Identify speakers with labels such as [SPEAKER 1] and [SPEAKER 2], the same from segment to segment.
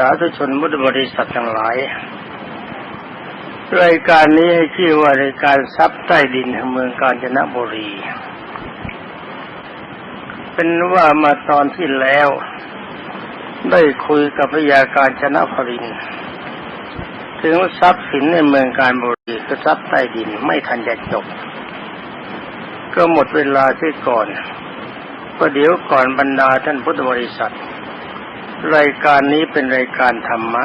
[SPEAKER 1] สาธุชนพุทธบริษัททั้งหลาย รายการนี้ให้ชื่อว่ารายการทรัพย์ใต้ดินแห่งเมืองกาญจนบุรี เป็นว่ามาตอนที่แล้ว ได้คุยกับพยาการชนะพรินทร์ถึงทรัพย์สินในเมืองการบุรีคือทรัพย์ใต้ดินไม่ทันจะจบ ก็หมดเวลาที่ก่อนก็เดี๋ยวก่อนบรรดาท่านพุทธบริษัท รายการนี้เป็นรายการธรรมะ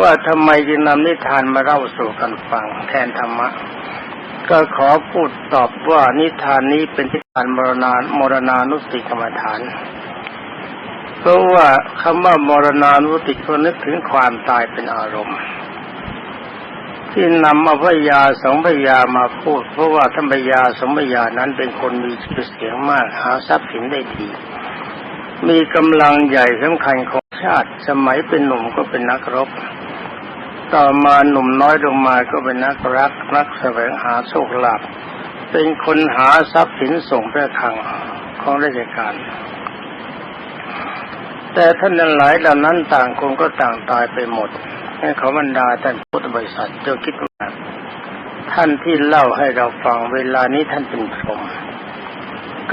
[SPEAKER 1] ว่าทำไมจึงนำนิทานมาเล่าสู่กันฟังแทนธรรมะ ก็ขอพูดตอบว่านิทานนี้เป็นนิทานมรณามรณานุสติกรรมฐาน เพราะว่าคำว่ามรณานุสติก็นึกถึงความตายเป็นอารมณ์ ที่นำเอาพยาสองพยามาพูด เพราะว่าท่านพยาสองพยานั้นเป็นคนมีชื่อเสียงมากหาทรัพย์สินได้ดี มีกำลังใหญ่สำคัญของชาติ สมัยเป็นหนุ่มก็เป็นนักรบ ต่อมาหนุ่มน้อยลงมาก็เป็นนักรัก นักแสวงหาโชคลาภเป็นคนหาทรัพย์สินส่งพระคลังของราชการ แต่ท่านนั้นหลายเหล่านั้นต่างคนก็ต่างตายไปหมดให้เขาบรรดาท่านพุทธบริษัทเจ้าคิดว่าท่านที่เล่าให้เราฟังเวลานี้ท่านเป็นพรหม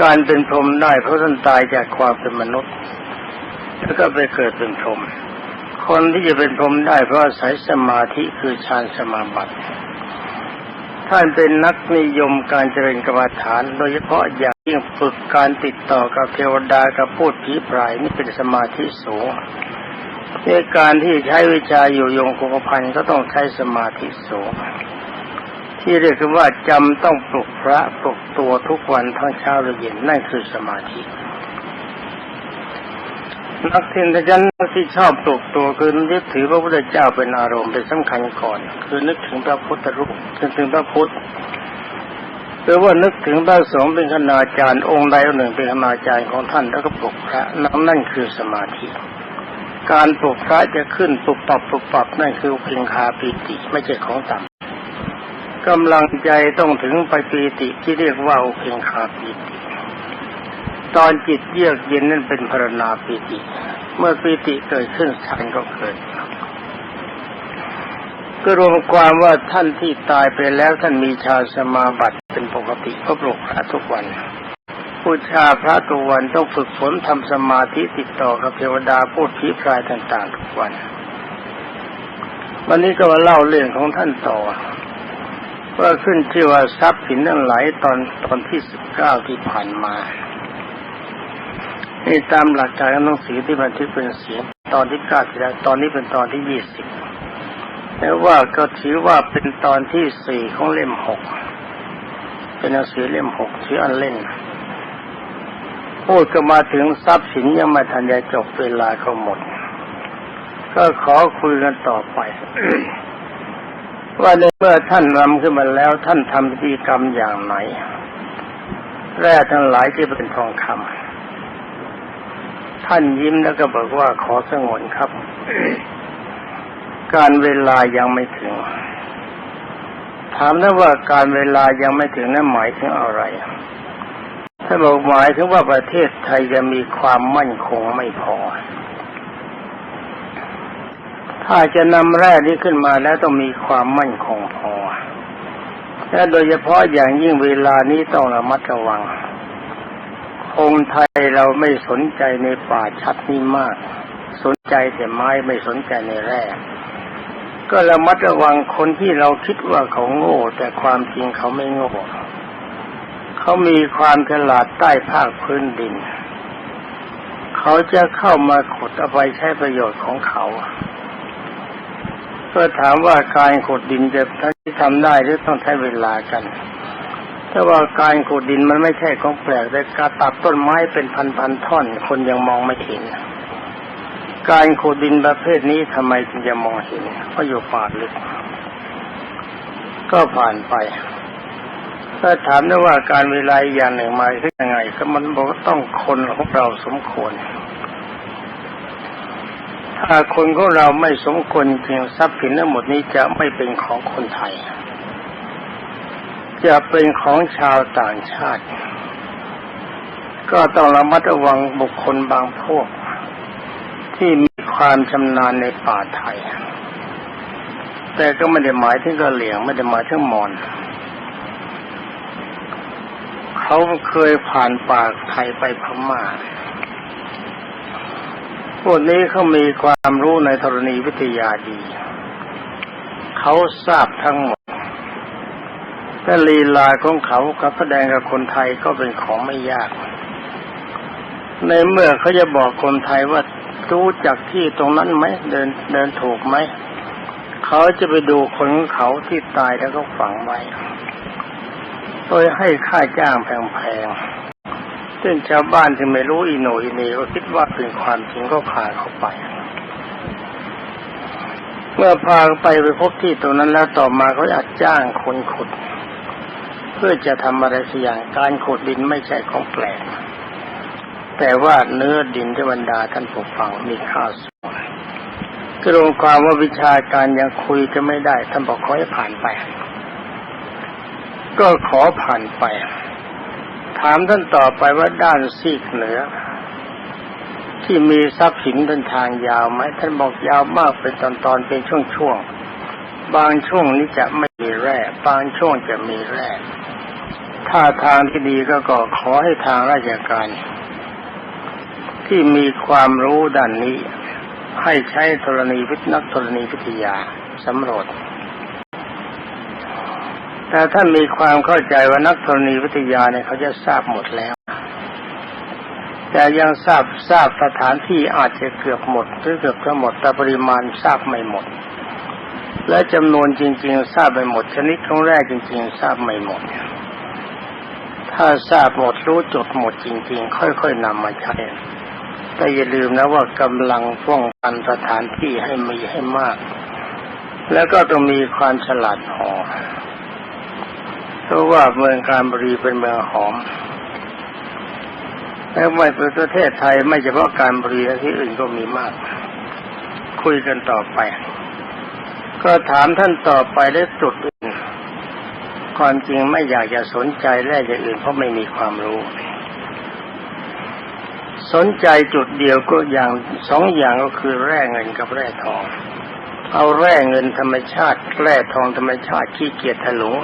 [SPEAKER 1] การเป็นพรหมได้เพราะท่านตายจากความเป็นมนุษย์ แล้วก็ไปเกิดเป็นพรหมคนที่จะเป็นพรหมได้เพราะอาศัยสมาธิคือฌานสมาบัติท่านเป็นนักนิยมการเจริญกรรมฐาน โดยเฉพาะอย่างยิ่งฝึกการติดต่อกับเทวดากับพูดผีพรายนี่เป็นสมาธิสูงในการที่ใช้วิชาอยู่ยงคงพันก็ต้องใช้สมาธิสูง ที่เรียกว่าจำต้องปลุกพระปลุกตัวทุกวันทั้งเช้าและเย็นนั่นคือสมาธิ นักเทนยันที่ชอบปลุกตัวคือนึกถือพระพุทธเจ้าเป็นอารมณ์เป็นสำคัญก่อน คือนึกถึงพระพุทธรูปนึกถึงพระพุทธหรือว่านึกถึงพระสงฆ์เป็นคณาจารย์องค์ใดองค์หนึ่งเป็นคณาจารย์ของท่านแล้วก็ปลุกพระนั่นนั่นคือสมาธิ การปลุกพระจะขึ้นปลุกปรับปลุกปรับนั่นคือเพียงคาปีติไม่ใช่ของต่ำ กำลังใจต้องถึงไปปีติที่เรียกว่าเพียงคาปีติ ตอนจิตเยือกเย็นนั่นเป็นพรณาปีติ เมื่อปีติเกิดขึ้นฌานก็เกิดก็รวมความว่าท่านที่ตายไปแล้วท่านมีชาสมาบัติเป็นปกติก็ปลุกพระทุกวันบูชาพระทุกวันต้องฝึกฝนทำสมาธิติดต่อกับเทวดาพูดผีพรายต่าง ๆ ทุกวัน วันนี้ก็มาเล่าเรื่องของท่านต่อ ว่าขึ้นที่ว่าทรัพย์สินทั้งหลายตอนตอนที่สิบเก้าที่ผ่านมานี่ตามหลักการของหนังสือที่บันทึกเป็นเสียงตอนที่เก้าที่แล้วตอนนี้เป็นตอนที่ยี่สิบแต่ว่าก็ถือว่าเป็นตอนที่สี่ของเล่มหกเป็นหนังสือเล่มหกชื่ออันเล่นพูดก็มาถึงทรัพย์สินยังไม่ทันจะจบเวลาก็หมด ก็ขอคุยกันต่อไป ว่าในเมื่อท่านรำขึ้นมาแล้วท่านทำพิธีกรรมอย่างไหน แร่ทั้งหลายที่เป็นทองคำท่านยิ้มแล้วก็บอกว่าขอสงวนครับ การเวลายังไม่ถึง ถามนะว่าการเวลายังไม่ถึงนั้นหมายถึงอะไรถ้าบอกหมายถึงว่าประเทศไทยจะมีความมั่นคงไม่พอ ถ้าจะนำแร่นี้ขึ้นมาแล้วต้องมีความมั่นคงพอและโดยเฉพาะอย่างยิ่งเวลานี้ต้องระมัดระวังองค์ไทยเราไม่สนใจในป่าชัดนี้มาก สนใจแต่ไม้ไม่สนใจในแร่ ก็ระมัดระวังคนที่เราคิดว่าเขาโง่ แต่ความจริงเขาไม่โง่เขามีความฉลาดใต้ภาคพื้นดิน เขาจะเข้ามาขุดเอาไปใช้ประโยชน์ของเขา ก็ถามว่าการขุดดินจะทำได้หรือต้องใช้เวลากันถ้าว่าการขุดดินมันไม่ใช่ของแปลกแต่การตัดต้นไม้เป็นพันๆท่อน คนยังมองไม่เห็น การขุดดินประเภทนี้ทำไมจึงจะมองเห็นเพราะอยู่ป่าลึก ก็ผ่านไปถ้าถามได้ว่าการเวลาอย่างหนึ่งมาคือยังไง ก็มันบอกว่าต้องคนของเราสมควร ถ้าคนของเราไม่สมควรจริงทรัพย์สินทั้งหมดนี้จะไม่เป็นของคนไทย จะเป็นของชาวต่างชาติ ก็ต้องระมัดระวังบุคคลบางพวก ที่มีความชำนาญในป่าไทย แต่ก็ไม่ได้หมายถึงกะเหลี่ยงไม่ได้หมายถึงมอญเขาเคยผ่านป่าไทยไปพม่า พวกนี้เขามีความรู้ในธรณีวิทยาดี เขาทราบทั้งหมด แต่ลีลาของเขากับแสดงกับคนไทยก็เป็นของไม่ยาก ในเมื่อเขาจะบอกคนไทยว่ารู้จักที่ตรงนั้นไหมเดินเดินถูกไหมเขาจะไปดูคนของเขาที่ตายแล้วก็ฝังไว้ โดยให้ค่าจ้างแพงๆ ซึ่งชาวบ้านที่ไม่รู้อีโนอีเนก็คิดว่าเป็นความจริงก็พาเขาไป เมื่อพาไปไปพบที่ตรงนั้นแล้วต่อมาเขาอากจ้างคนขุด เพื่อจะทำอะไรสักอย่างการขุดดินไม่ใช่ของแปลก แต่ว่าเนื้อดินที่บรรดาท่านผู้ฟังมีค่าสูงคือรวมความว่าวิชาการยังคุยจะไม่ได้ท่านบอกขอให้ผ่านไป ก็ขอผ่านไป ถามท่านต่อไปว่าด้านซีกเหนือ ที่มีทรัพย์สินเดินทางยาวไหมท่านบอกยาวมากเป็นตอนๆเป็นช่วงๆบางช่วงนี้จะไม่มีแร่บางช่วงจะมีแร่ถ้าทางที่ดีก็ก็ขอให้ทางราชการ ที่มีความรู้ด้านนี้ ให้ใช้ธรณีวิทนักธรณีวิทยาสำรวจ แต่ท่านมีความเข้าใจว่านักธรณีวิทยาเนี่ยเขาจะทราบหมดแล้ว แต่ยังทราบทราบสถานที่อาจจะเกือบหมดหรือเกือบทั้งหมดแต่ปริมาณทราบไม่หมด และจำนวนจริง ๆ ทราบไม่หมด ชนิดของแรกจริง ๆ ทราบไม่หมด ถ้าทราบหมดรู้จุดหมดจริง ๆ ค่อย ๆนำมาใช้แต่อย่าลืมนะว่ากำลังป้องกันสถานที่ให้มีให้มาก แล้วก็ต้องมีความฉลาดพอ เพราะว่าเมืองการบรีเป็นเมืองหอมแล้วไม่เป็นประเทศไทยไม่เฉพาะการบรีและที่อื่นก็มีมาก คุยกันต่อไป ก็ถามท่านต่อไปได้จุดอื่นความจริงไม่อยากจะสนใจแร่อย่างอื่นเพราะไม่มีความรู้ สนใจจุดเดียวก็อย่างสองอย่างก็คือแร่เงินกับแร่ทอง เอาแร่เงินธรรมชาติแร่ทองธรรมชาติขี้เกียจถลุง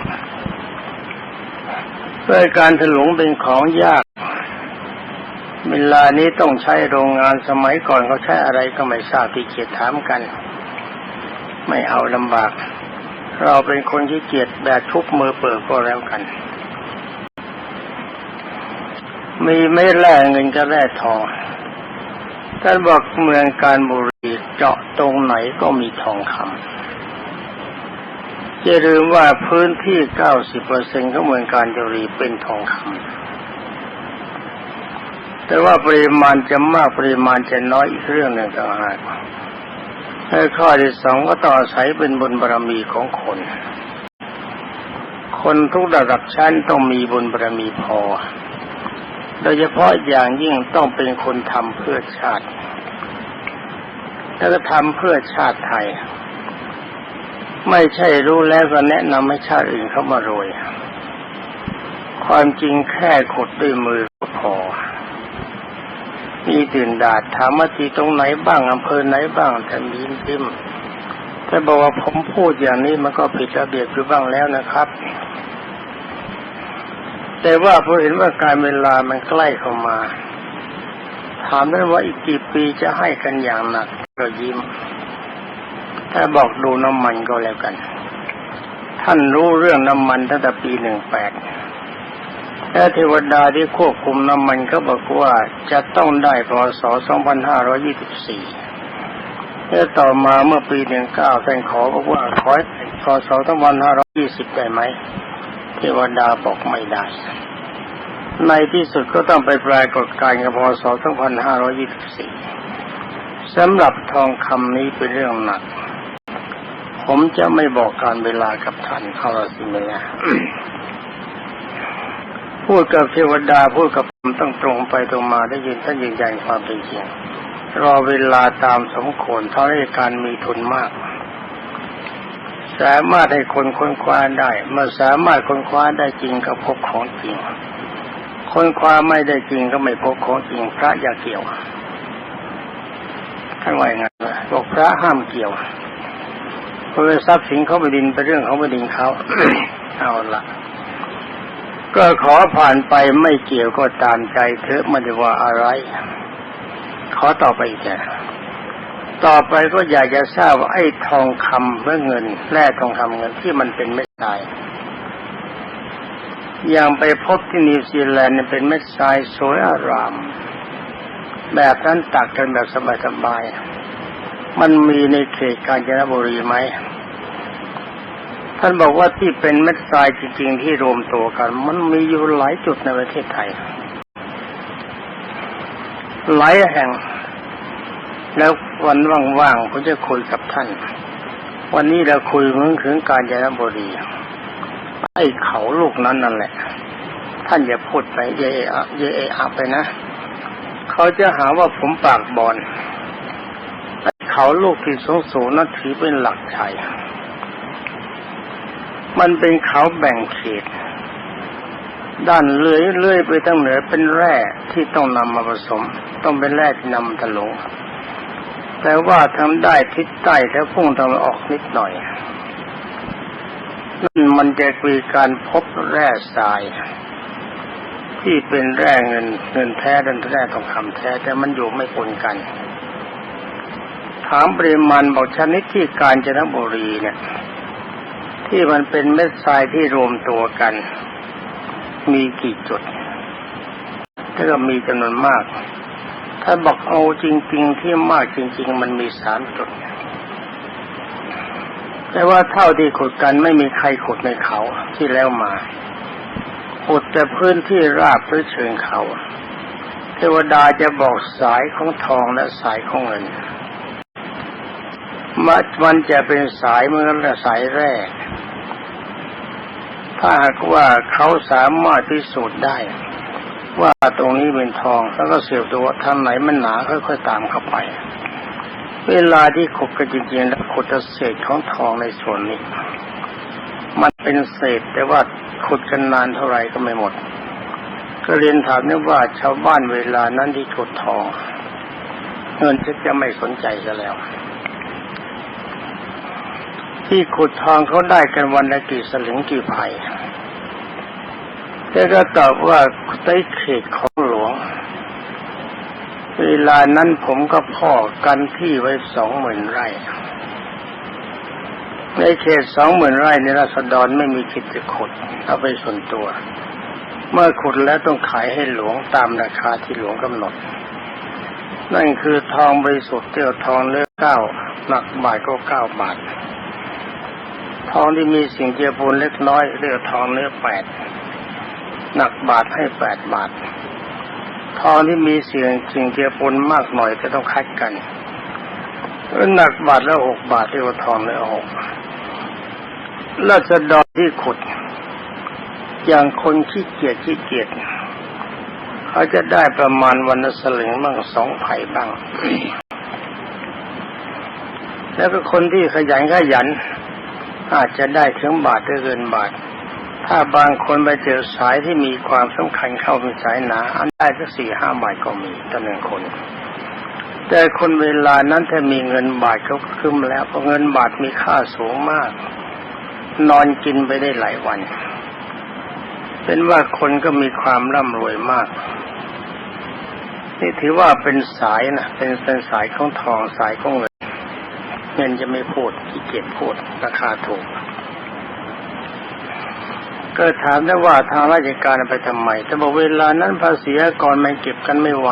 [SPEAKER 1] เพื่อการถลุงเป็นของยาก เวลานี้ต้องใช้โรงงานสมัยก่อนเขาใช้อะไรก็ไม่ทราบที่เกียจถามกัน ไม่เอาลำบาก เราเป็นคนที่เกียจแบบทุบมือเปิดก็แล้วกัน มีไม่แร่เงินก็แร่ทองท่านบอกเมืองการบุรีเจาะตรงไหนก็มีทองคำ อย่าลืมว่าพื้นที่90%ของเมืองการบุรีเป็นทองคำแต่ว่าปริมาณจะมากปริมาณจะน้อยอีกเรื่องหนึ่งต่างหากและข้อที่สองก็ต่ออาศัยเป็นบุญบารมีของคน คนทุกระดับชั้นต้องมีบุญบารมีพอ โดยเฉพาะอย่างยิ่งต้องเป็นคนทำเพื่อชาติ แล้วก็ทำเพื่อชาติไทย ไม่ใช่รู้แล้วก็แนะนำให้ชาติอื่นเขามารวย ความจริงแค่ขุดด้วยมือก็พอ มีตื่นดาดถามว่าที่ตรงไหนบ้างอำเภอไหนบ้างแต่มีพิมพ์แต่บอกว่าผมพูดอย่างนี้มันก็ผิดระเบียบอยู่บ้างแล้วนะครับ แต่ว่าพอเห็นว่าการเวลามันใกล้เข้ามา ถามได้ว่าอีกกี่ปีจะให้กันอย่างหนักก็ยิ้ม ถ้าบอกดูน้ำมันก็แล้วกัน ท่านรู้เรื่องน้ำมันตั้งแต่ปีหนึ่งแปดและเทวดาที่ควบคุมน้ำมันก็บอกว่าจะต้องได้พศ 2524แล้วต่อมาเมื่อปีหนึ่งเก้าท่านขอบอกว่าขอพศ 2520 ได้ไหม เทวดาบอกไม่ได้ ในที่สุดก็ต้องไปปรากฏการกับพศ 2524 สำหรับทองคำนี้เป็นเรื่องหนัก ผมจะไม่บอกการเวลากับท่านเข้าสิเมลาพูดกับเทวดาพูดกับผมต้องตรงไปตรงมาได้ยินท่านยืนยันความเป็นจริงรอเวลาตามสมควรเท่าที่การมีทุนมาก สามารถให้คนค้นคว้าได้เมื่อสามารถค้นคว้าได้จริงก็พบของจริงค้นคว้าไม่ได้จริงก็ไม่พบของจริงพระอย่าเกี่ยวท่านว่าไงบอกพระห้ามเกี่ยว เพราะทรัพย์สินเขาไปดินเป็นเรื่องของไปดินเขาเอาละก็ขอผ่านไปไม่เกี่ยวก็ตามใจเถอะไม่ได้ว่าอะไร ขอต่อไปอีกนะต่อไปก็อยากจะทราบว่าไอ้ทองคำและเงินแร่ทองคำเงินที่มันเป็นเม็ดทรายอย่างไปพบที่นิวซีแลนด์เนี่ยเป็นเม็ดทรายสวยอาราม แบบนั้นตักกันแบบสบายๆ มันมีในเขตกาญจนบุรีไหมท่านบอกว่าที่เป็นเม็ดทรายจริง ๆ ที่รวมตัวกัน มันมีอยู่หลายจุดในประเทศไทย หลายแห่ง แล้ววันว่างๆผมจะคุยกับท่าน วันนี้เราคุยเรื่องถึงกาญจนบุรีไอ้เขาลูกนั้นนั่นแหละ ท่านอย่าพูดไปเยอะเยอะไปนะ เขาจะหาว่าผมปากบอล เขาลูกที่สูงสูงนั่นถือเป็นหลักชัย มันเป็นเขาแบ่งเขต ด้านเลื่อยเลื่อยไปทางเหนือเป็นแร่ที่ต้องนำมาผสม ต้องเป็นแร่ที่นำมาถลุงแต่ว่าทำได้ทิศใต้แล้วพุ่งตะวันออกนิดหน่อยนั่นมันจะมีการพบแร่ทราย ที่เป็นแร่เงินเงินแท้ดันแร่ทองคำแท้แต่มันอยู่ไม่ปนกัน ถามปริมาณบอกชนิดที่กาญจนบุรีเนี่ย ที่มันเป็นเม็ดทรายที่รวมตัวกัน มีกี่จุดถ้าก็มีจำนวนมาก ถ้าบอกเอาจริง ๆ ที่มากจริง ๆ มันมีสามจุด แต่ว่าเท่าที่ขุดกันไม่มีใครขุดในเขาที่แล้วมาขุดแต่พื้นที่ราบหรือเชิงเขา เทวดาจะบอกสายของทองและสายของเงิน มันมันจะเป็นสายเมือสายแร่ถ้าหากว่าเขาสามารถพิสูจน์ได้ ว่าตรงนี้เป็นทองแล้วก็เสียบตัวทางไหนมันหนาค่อยๆตามเข้าไป เวลาที่ขุดกันจริงๆแล้วขุดเศษของทองในส่วนนี้ มันเป็นเศษแต่ว่าขุดกันนานเท่าไหร่ก็ไม่หมด ก็เรียนถามนี่ว่าชาวบ้านเวลานั้นที่ขุดทอง เงินจะจะไม่สนใจซะแล้ว ที่ขุดทองเขาได้กันวันละกี่สลึงกี่ไผ่แต่ก็ตอบว่าใต้เขตของหลวง เวลานั้นผมก็พ่อกันที่ไว้สองหมื่นไร่ในเขตสองหมื่นไร่ในรัษฎรไม่มีคิดจะขุดเอาไปส่วนตัว เมื่อขุดแล้วต้องขายให้หลวงตามราคาที่หลวงกำหนด นั่นคือทองบริสุทธิ์เตี้ยวทองเนื้อเก้าหนักบาทก็เก้าบาท ทองที่มีสิ่งเจือปนเล็กน้อยเรียกทองเนื้อแปดหนักบาทให้แปดบาท ทองที่มีเสียงสิ่งเจือปนมากหน่อยก็ต้องคัดกันหนักบาทแล้วหกบาทเรียกว่าทองเนื้อหกราษฎรที่ขุด อย่างคนขี้เกียจขี้เกียจเขาจะได้ประมาณวันละสลึงบ้างสองไผ่บ้าง แล้วก็คนที่ขยันขยัน อาจจะได้ถึงบาทหรือเกินบาท ถ้าบางคนไปเจอสายที่มีความสำคัญเข้าเป็นสายหนา อันได้สักสี่ห้าบาทก็มีต่อหนึ่งคน แต่คนเวลานั้นถ้ามีเงินบาทเขาคึมแล้วเพราะเงินบาทมีค่าสูงมาก นอนกินไปได้หลายวัน เป็นว่าคนก็มีความร่ำรวยมากนี่ถือว่าเป็นสายนะเป็นเป็นสายของทองสายของเงิน เงินจะไม่พูดขี้เกียจพูดราคาถูก ก็ถามได้ว่าทางราชการไปทำไมแต่บอกเวลานั้นภาษีก่อนมันเก็บกันไม่ไหว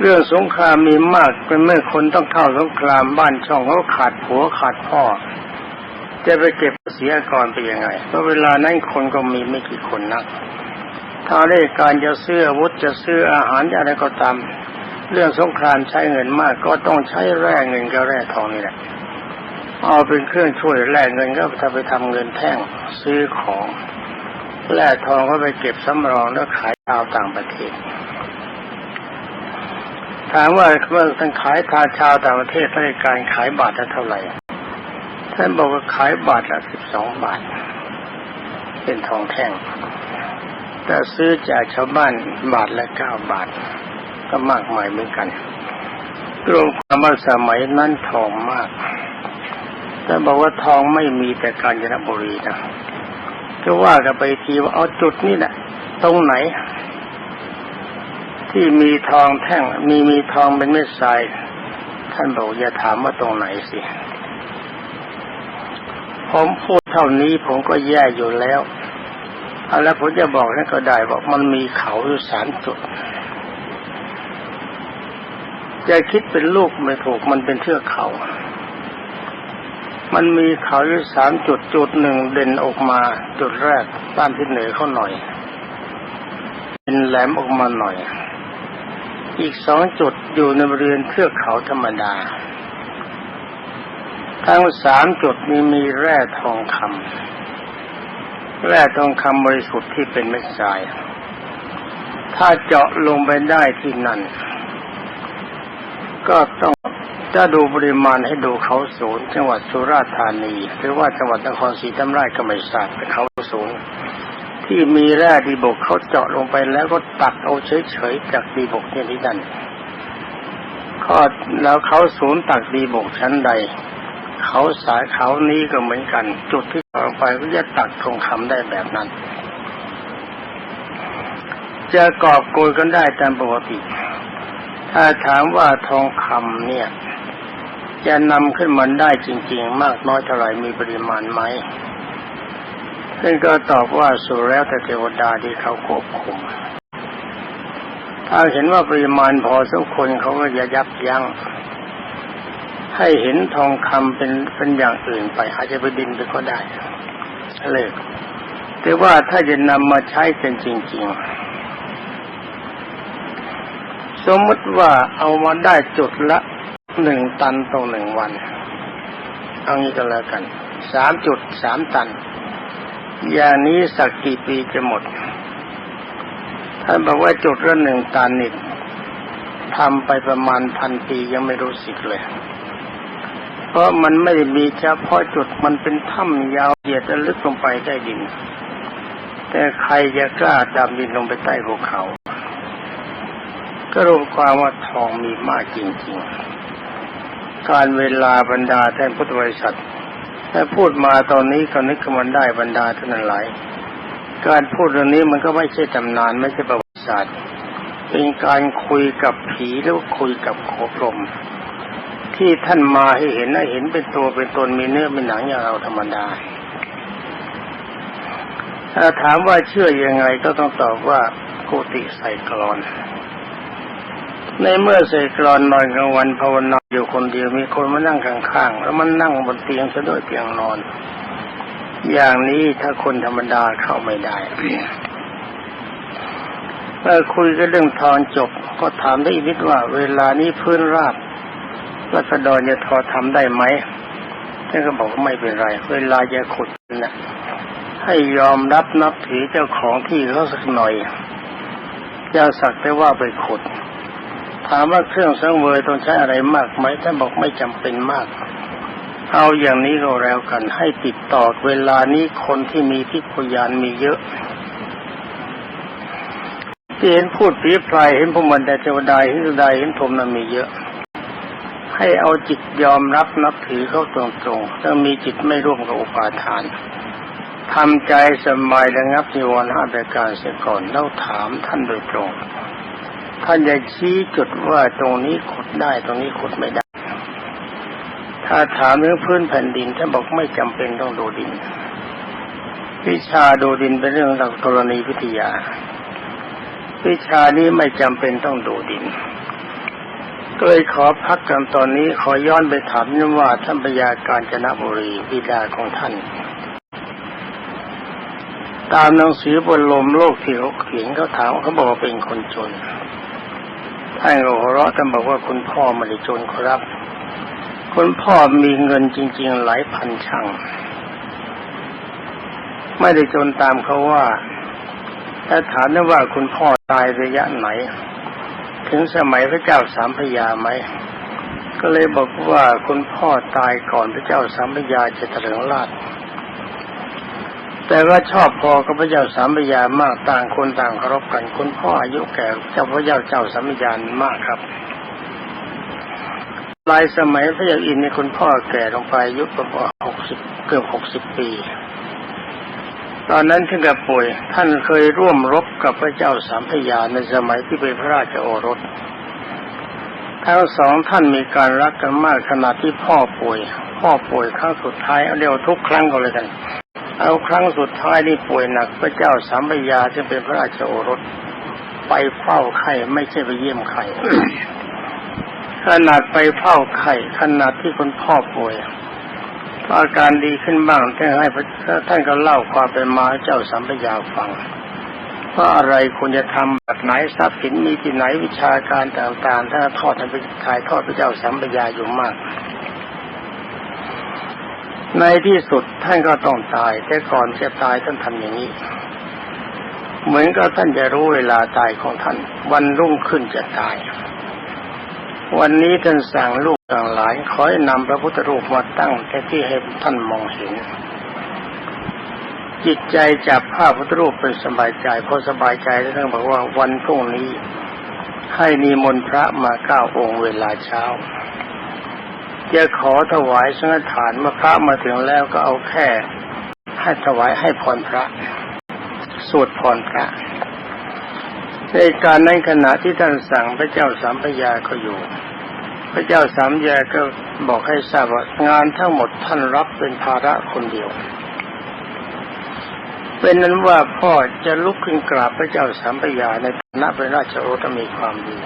[SPEAKER 1] เรื่องสงครามมีมากเป็นเมื่อคนต้องเข้าสงครามบ้านช่องเขาขาดผัวขาดพ่อ จะไปเก็บภาษีก่อนไปยังไงเพราะเวลานั้นคนก็มีไม่กี่คนนักถ้าได้การจะซื้ออาวุธจะซื้ออาหารอะไรก็ตาม เรื่องสงครามใช้เงินมากก็ต้องใช้แร่เงินกับแร่ทองนี่แหละเอาเป็นเครื่องช่วยแร่เงินก็ถ้าไปทำเงินแท่งซื้อของแร่ทองก็ไปเก็บสำรองแล้วขายชาวต่างประเทศ ถามว่าเมื่อท่านขายทาชาวต่างประเทศให้การขายบาทเท่าไหร่ท่านบอกว่าขายบาทละสิบสองบาท เป็นทองแท่ง แต่ซื้อจากชาวบ้านบาทละเก้าบาท ก็มากมายเหมือนกันกรวมความว่าสมัยนั้นทองมาก แต่บอกว่าทองไม่มีแต่กาญจนบุรีนะก็ว่ากันไปทีว่าเอาจุดนี่แหละตรงไหน ที่มีทองแท่ง มีมีทองเป็นเม็ดทราย ท่านบอกอย่าถามว่าตรงไหนสิ ผมพูดเท่านี้ผมก็แย่อยู่แล้วเอาแล้วผมจะบอกนั่นก็ได้บอกมันมีเขาอยู่สามจุด จะคิดเป็นลูกไม่ถูกมันเป็นเทือกเขา มันมีเขาอยู่สามจุดจุดหนึ่งเด่นออกมา จุดแรกด้านทิศเหนือเขาหน่อย เป็นแหลมออกมาหน่อย อีกสองจุดอยู่ในบริเวณเทือกเขาธรรมดา ทั้งสามจุดนี้มีแร่ทองคำแร่ทองคำบริสุทธิ์ที่เป็นเม็ดทราย ถ้าเจาะลงไปได้ที่นั่น ก็ต้องถ้าดูปริมาณให้ดูเขาศูนย์จังหวัดสุราษฎร์ธานีหรือว่าจังหวัดนครศรีธรรมราชก็ไม่ทราบแต่เขาศูนย์ที่มีแร่ดีบกเขาเจาะลงไปแล้วก็ตักเอาเฉยๆจากดีบกเนี่ยที่นั่นก็แล้วเขาศูนย์ตักดีบกชั้นใด เขาสายเขานี้ก็เหมือนกัน จุดที่เจาะลงไปก็จะตักทองคำได้แบบนั้น จะกอบโกยกันได้ตามปกติ ถ้าถามว่าทองคำเนี่ยจะนำขึ้นมาได้จริง ๆ มากน้อยเท่าไหร่มีปริมาณไหมซึ่งก็ตอบว่าสุแล้วแต่เทวดาที่เขาควบคุม ถ้าเห็นว่าปริมาณพอสมควรเขาก็จะยับยั้งให้เห็นทองคำเป็นเป็นอย่างอื่นไป อาจจะไปดินไปก็ได้เลยแต่ว่าถ้าจะนำมาใช้กันจริง ๆ สมมติว่าเอามาได้จุดละหนึ่งตันต่อหนึ่งวัน เอางี้ก็แล้วกันสามจุดสามตัน อย่างนี้สักกี่ปีจะหมด ท่านบอกว่าจุดละหนึ่งตันนิดทำไปประมาณพันปียังไม่รู้สึกเลย เพราะมันไม่ได้มีเฉพาะจุดมันเป็นถ้ำยาวเหยียดและลึกลงไปใต้ดิน แต่ใครจะกล้าดำดินลงไปใต้ภูเขา ก็รวมความว่าทองมีมากจริงๆ การเวลาบรรดาแทนพุทธบริษัทถ้าพูดมาตอนนี้ก็นึกขึ้นมาได้บรรดาท่านหลายการพูดเรื่องนี้มันก็ไม่ใช่ตำนานไม่ใช่ประวัติศาสตร์ เป็นการคุยกับผีหรือคุยกับโคพรมที่ท่านมาให้เห็นให้เห็นเป็นตัวเป็นตนมีเนื้อเป็นหนังอย่างเราธรรมดาถ้าถามว่าเชื่อยังไงก็ต้องตอบว่าโกติใส่กรอน ในเมื่อใส่กรอนนอนกลางวันภาวนาอยู่คนเดียวมีคนมานั่งข้างๆแล้วมันนั่งบนเตียงซะด้วยเตียงนอน อย่างนี้ถ้าคนธรรมดาเข้าไม่ได้เมื่อคุยกันเรื่องทอนจบ ก็ถามได้อีกนิดว่า เวลานี้พื้นราบรัษฎรจะทอทำได้ไหมท่านก็บอกว่าไม่เป็นไร เวลาจะขุดนะให้ยอมรับนับถือเจ้าของที่เขาสักหน่อยจะสักแต่ว่าไปขุด ถามว่าเครื่องสังเวยต้องใช้อะไรมากไหมท่านบอกไม่จำเป็นมาก เอาอย่างนี้ก็แล้วกันให้ติดต่อเวลานี้คนที่มีทิพยานมีเยอะที่เห็นพูดผีพลายเห็นพวกมันแต่เทวดาเห็นเทวดาเห็นพรมนั้นมีเยอะ ให้เอาจิตยอมรับนับถือเขาตรงๆต้องมีจิตไม่ร่วมกับอุปาทานทำใจสบายระงับนิวรณ์ห้าประการเสียก่อนแล้วถามท่านโดยตรง ท่านจะชี้จุดว่าตรงนี้ขุดได้ตรงนี้ขุดไม่ได้ ถ้าถามเรื่องพื้นแผ่นดินท่านบอกไม่จำเป็นต้องดูดิน วิชาดูดินเป็นเรื่องหลักธรณีวิทยา วิชานี้ไม่จำเป็นต้องดูดินก็เลยขอพักกันตอนนี้ขอย้อนไปถามนว่าท่านพยาการจนบุรีบิดาของท่าน ตามหนังสือบนลมโลกที่เขาเขียนเขาถามเขาบอกว่าเป็นคนจน ท่านก็หัวเราะท่านบอกว่าคุณพ่อไม่ได้จนครับ คุณพ่อมีเงินจริง ๆ หลายพันช่างไม่ได้จนตามเขาว่าถ้าถามว่าคุณพ่อตายระยะไหน ถึงสมัยพระเจ้าสามพยาไหม ก็เลยบอกว่าคุณพ่อตายก่อนพระเจ้าสามพยาจะเถลิงราช แต่ว่าชอบพอกับพระเจ้าสามพยามากต่างคนต่างเคารพกันคุณพ่ออายุแก่เจ้าพระเจ้าเจ้าสามพยามากครับลายสมัยพระเจ้าอินในคุณพ่อแก่ลงไปอายุประมาณหกสิบเกือบหกสิบปี ตอนนั้นถึงกับป่วยท่านเคยร่วมรบกับพระเจ้าสามพยาในสมัยที่เป็นพระราชโอรสทั้งสองท่านมีการรักกันมากขณะที่พ่อป่วย พ่อป่วยครั้งสุดท้ายเอาเรียวทุกครั้งก็เลยกัน เอาครั้งสุดท้ายนี่ป่วยหนัก พระเจ้าสามพยาที่เป็นพระราชโอรสไปเฝ้าไข้ไม่ใช่ไปเยี่ยมไข้ขนาดไปเฝ้าไข้ขนาดที่คุณพ่อป่วยอาการดีขึ้นบ้างท่านให้พระท่านก็เล่าความเป็นมาเจ้าสัมปยาฟังว่าอะไรควรจะทำแบบไหนทรัพย์สินมีที่ไหนวิชาการต่างๆท่านทอดท่านไปถ่ายทอดพระเจ้าสัมปยาอยู่มาก ในที่สุดท่านก็ต้องตาย แต่ก่อนจะตายท่านทำอย่างนี้ เหมือนกับท่านจะรู้เวลาตายของท่าน วันรุ่งขึ้นจะตาย วันนี้ท่านสั่งลูกต่างหลายขอให้นำพระพุทธรูปมาตั้งแต่ที่ให้ท่านมองเห็น จิตใจจับภาพพุทธรูปเป็นสบายใจพอสบายใจแล้วท่านบอกว่าวันพรุ่งนี้ ให้นิมนต์พระมาเก้าองค์เวลาเช้า จะขอถวายสังฆทานเมื่อพระมาถึงแล้วก็เอาแค่ ให้ถวายให้พรพระ สวดพรพระ ในการในขณะที่ท่านสั่งพระเจ้าสามพยาก็อยู่ พระเจ้าสามยาก็บอกให้ทราบว่างานทั้งหมดท่านรับเป็นภาระคนเดียวเป็นนั้นว่าพ่อจะลุกขึ้นกราบพระเจ้าสามพยาในฐานะเป็นราชโอรสมีความดี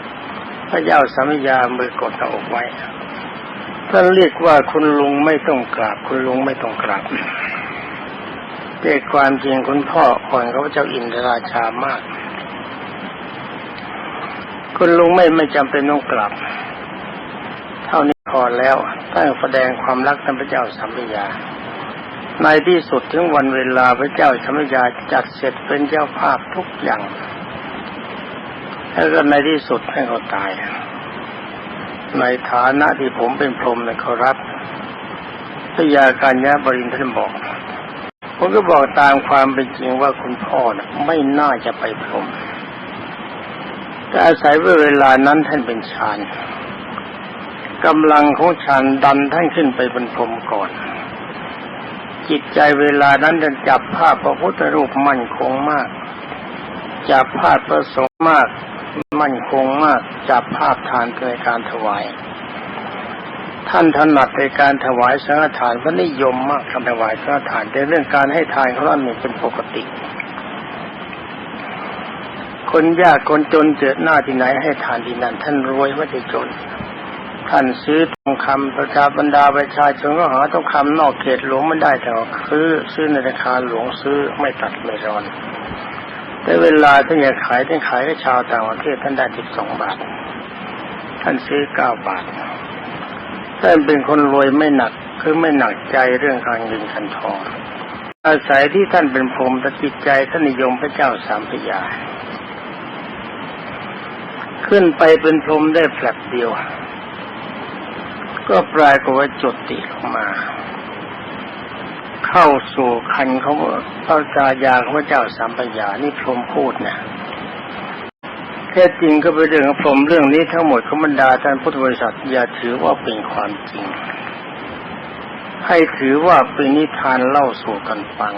[SPEAKER 1] พระเจ้าสามพยามือกดหน้าอกไว้ ท่านเรียกว่าคุณลุงไม่ต้องกราบ คุณลุงไม่ต้องกราบแต่ความจริงคุณพ่ออ่อนกับพระเจ้าอินทราชามาก คุณลุงไม่ไม่จำเป็นต้องกลับเท่านี้พอแล้วตั้งแสดงความรักท่านพระเจ้าสัมปยาในที่สุดถึงวันเวลาพระเจ้าสัมปยาจัดเสร็จเป็นเจ้าภาพทุกอย่างแล้วก็ในที่สุดให้เขาตาย ในฐานะที่ผมเป็นพรหมเนี่ยเขารับพยาการยะบรินท่านบอก ผมก็บอกตามความเป็นจริงว่าคุณพ่อนะไม่น่าจะไปพรหมแต่อาศัยว่าเวลานั้นท่านเป็นฌานกำลังของฌานดันท่านขึ้นไปบนพรมก่อน จิตใจเวลานั้นท่านจับภาพพระพุทธรูปมั่นคงมาก จับภาพพระสงฆ์มาก มั่นคงมากจับภาพทานในการถวาย ท่านถนัดในการถวายสังฆทานพระนิยมมากทำถวายสังฆทานแต่เรื่องการให้ทานของท่านนี่เป็นปกติ คนยากคนจนเจอหน้าที่ไหนให้ทานที่นั่น ท่านรวยไม่ได้จนท่านซื้อทองคำประชาบรรดาประชาชนก็หาทองคำนอกเขตหลวงไม่ได้แต่ซื้อซื้อในราคาหลวงซื้อไม่ตัดไม่รอน แต่เวลาท่านอยากขายท่านขายให้ชาวต่างประเทศท่านได้สิบสองบาท ท่านซื้อเก้าบาทท่านเป็นคนรวยไม่หนักคือไม่หนักใจเรื่องการเงินกันทอง อาศัยที่ท่านเป็นพรหมแต่จิตใจท่านนิยมพระเจ้าสามพยา ขึ้นไปเป็นพรหมได้แผลบเดียว ก็ปลายกว่าจุดติลงมา เข้าสู่คันเขาพระกายาของพระเจ้าสามปัญญานี่พรมพูดนะแท้จริงก็เป็นเรื่องของพรมเรื่องนี้ทั้งหมดขบรรดาท่านพุทธบริษัทอย่าถือว่าเป็นความจริง ให้ถือว่าเป็นนิทานเล่าสู่กันฟัง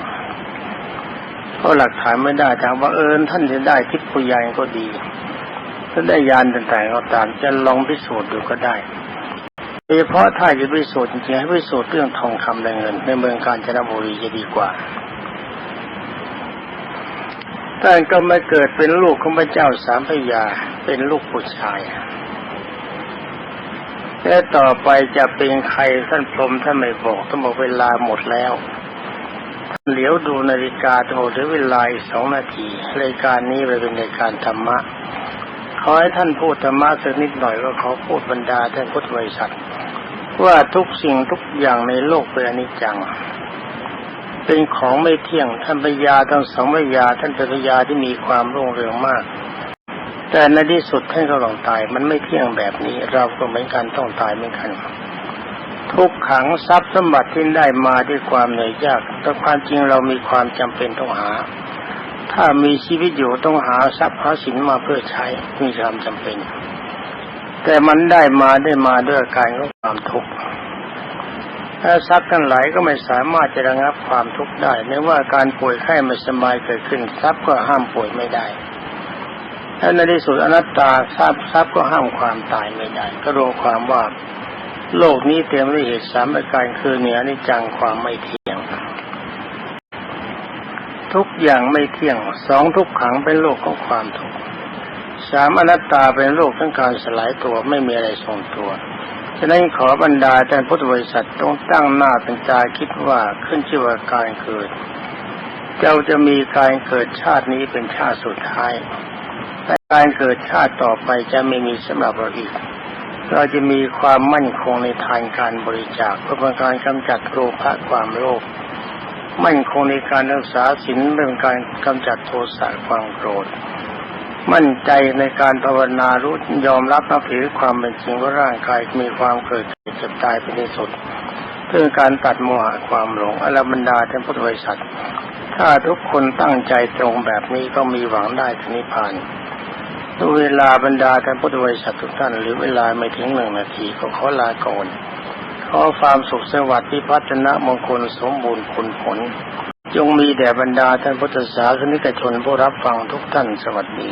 [SPEAKER 1] เพราะหลักฐานไม่ได้แต่ว่าเอิญท่านจะได้ทิพยานก็ดีถ้าได้ยานต่างๆก็ตามจะลองพิสูจน์ดูก็ได้ โดยเฉพาะถ้าจะพิสูจน์จริงๆให้พิสูจน์เรื่องทองคำและเงิน ในเมืองกาญจนบุรีจะดีกว่าท่านก็มาเกิดเป็นลูกของพระเจ้าสามพยาเป็นลูกผู้ชายและต่อไปจะเป็นใครท่านพรหมท่านไม่บอกท่านบอกเวลาหมดแล้วเหลียวดูนาฬิกาโทรถึงเวลาสองนาทีรายการนี้เป็นรายการธรรมะ ขอให้ท่านพูดธรรมะสักนิดหน่อยก็ขอพูดบรรดาท่านพุทธบริษัทว่าทุกสิ่งทุกอย่างในโลกเป็นอนิจจัง เป็นของไม่เที่ยงท่านปัญญาทั้งสองปัญญาท่านเป็นปัญญาที่มีความรุ่งเรืองมาก แต่ในที่สุดท่านก็ต้องตาย มันไม่เที่ยงแบบนี้ เราก็เหมือนกันต้องตายเหมือนกันทุกขังทรัพย์สมบัติที่ได้มาด้วยความเหนื่อยยากแต่ความจริงเรามีความจำเป็นต้องหา ถ้ามีชีวิตอยู่ต้องหาทรัพย์หาสินมาเพื่อใช้มีความจำเป็น แต่มันได้มาได้มาด้วยอาการของความทุกข์ถ้าทรัพย์ทั้งหลายก็ไม่สามารถจะระงับความทุกข์ได้ไม่ว่าการป่วยไข้ไม่สบายเกิดขึ้นทรัพย์ก็ห้ามป่วยไม่ได้และในที่สุดอนัตตาทรัพย์ทรัพย์ก็ห้ามความตายไม่ได้ ก็รวมความว่า โลกนี้เต็มด้วยเหตุสามประการคือเหนือนิจังความไม่เที่ยง ทุกอย่างไม่เที่ยงสองทุกขังเป็นโลกของความทุกข์สามอนัตตาเป็นโลกทั้งการสลายตัวไม่มีอะไรทรงตัวฉะนั้นขอบรรดาท่านพุทธบริษัทต้องตั้งหน้าตั้งใจคิดว่าขึ้นชื่อว่าการเกิด เจ้าจะมีการเกิดชาตินี้เป็นชาติสุดท้ายแต่การเกิดชาติต่อไปจะไม่มีสำหรับเราอีก เราจะมีความมั่นคงในทางการบริจาคเพื่อเป็นการกำจัดโลภะความโลภ มั่นคงในการรักษาศีลเป็นการกำจัดโทสะความโกรธ มั่นใจในการภาวนารู้ยอมรับนับถือความเป็นจริงว่าร่างกายมีความเกิดเจ็บตายเป็นที่สุดเพื่อการตัดโมหะความหลงอรบรรดาท่านพุทธบริษัท ถ้าทุกคนตั้งใจตรงแบบนี้ก็มีหวังได้ถึงนิพพานด้วยเวลาบรรดาท่านพุทธบริษัททุกท่าน หรือเวลาไม่ถึงหนึ่งนาทีก็ขอลาก่อน ขอความสุขสวัสดิ์ที่พัฒนามงคลสมบูรณ์ผลผล จงมีแด่บรรดาท่านพุทธศาสนิกชนผู้รับฟังทุกท่านสวัสดี